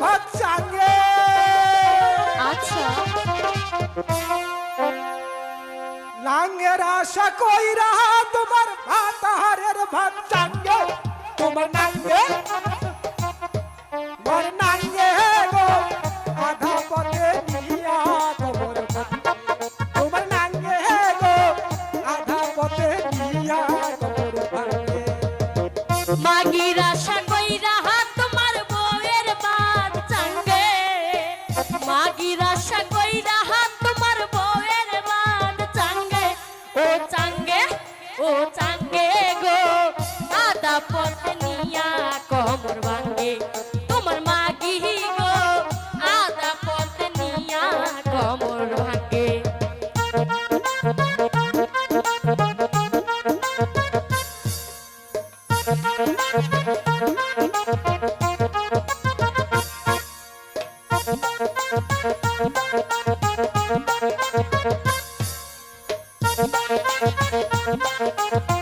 ভাত চাঙ্গে। আচ্ছা। লাঙ্গের আশা কইরা তোমার ভাত হারের ভাত চাঙ্গে। তোমার নাঙ্গে সঙ্গে তোমার মাগি গো আদা পথে নিয়া কমর ভাঙে Thank you.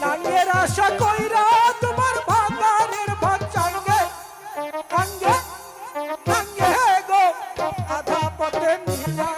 নানিয়ের আশা কইরা তোমার ভাতারের ভাত চাঙ্গে আঙ্গে আঙ্গে গো আধা পথে নিয়া